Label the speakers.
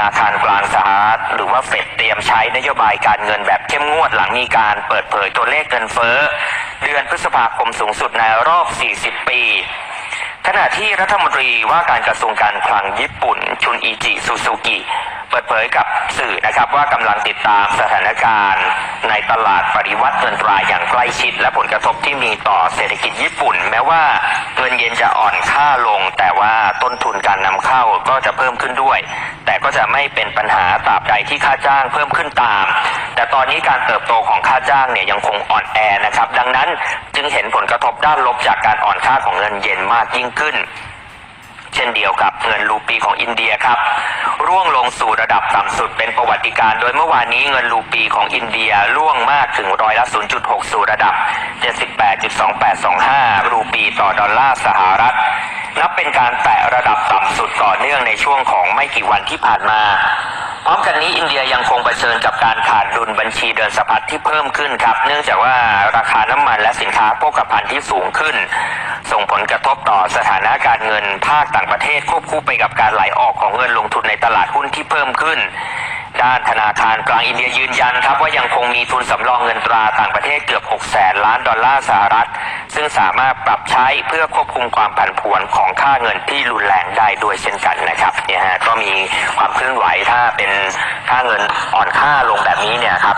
Speaker 1: นาคารกลางสหรัฐหรือว่าเฟดเตรียมใช้นโยบายการเงินแบบเข้มงวดหลังมีการเปิดเผยตัวเลขเงินเฟ้อ เดือนพฤษภาคมสูงสุดในรอบ 40 ปีขณะที่รัฐมนตรีว่าการกระทรวงการคลังญี่ปุ่น ชุนอิจิซูซูกิเปิดเผยกับสื่อนะครับว่ากำลังติดตามสถานการณ์ ในตลาดปริวัติเงินตราอย่างใกล้ชิด และผลกระทบที่มีต่อเศรษฐกิจญี่ปุ่น แม้ว่าเงินเยนจะอ่อนค่าลง แต่ว่าต้นทุนการนำเข้าก็จะเพิ่มขึ้นด้วย แต่ก็จะไม่เป็นปัญหาตราบใดที่ค่าจ้างเพิ่มขึ้นตาม แต่ตอนนี้การเติบโตของค่าจ้างเนี่ยยังคงอ่อนแอนะครับ ดังนั้นจึงเห็นผลกระทบด้านลบจากการอ่อนค่าของเงินเยนมากยิ่งขึ้นเช่นเดียวกับเงินรูปีของอินเดียครับ ร่วงลงสู่ระดับต่ำสุดเป็นประวัติการณ์โดยเมื่อวานนี้เงินรูปีของอินเดียร่วงมากถึงร้อยละ 0.6 สู่ระดับ 78.2825 รูปีต่อดอลลาร์สหรัฐ นับเป็นการแตะระดับ ต่อเนื่องในช่วงของไม่กี่วันที่ผ่านมา พร้อมกันนี้อินเดียยังคงเผชิญกับการขาดดุลบัญชีเดินสะพัดที่เพิ่มขึ้นครับ เนื่องจากว่าราคาน้ำมันและสินค้าโภคภัณฑ์ที่สูงขึ้น ส่งผลกระทบต่อสถานะการเงินภาคต่างประเทศควบคู่ไปกับการไหลออกของเงินลงทุนในตลาดหุ้นที่เพิ่มขึ้นด้านธนาคารกลางอินเดียยืนยันครับว่ายังคงมีทุนสำรองเงินตราต่างประเทศเกือบ 6 แสนล้านดอลลาร์สหรัฐ ซึ่งสามารถปรับใช้เพื่อควบคุมความผันผวนของค่าเงินที่รุนแรงได้ด้วยเช่นกันนะครับเนี่ยฮะก็มีความเคลื่อนไหวถ้าเป็นค่าเงินอ่อนค่าลงแบบนี้เนี่ยครับ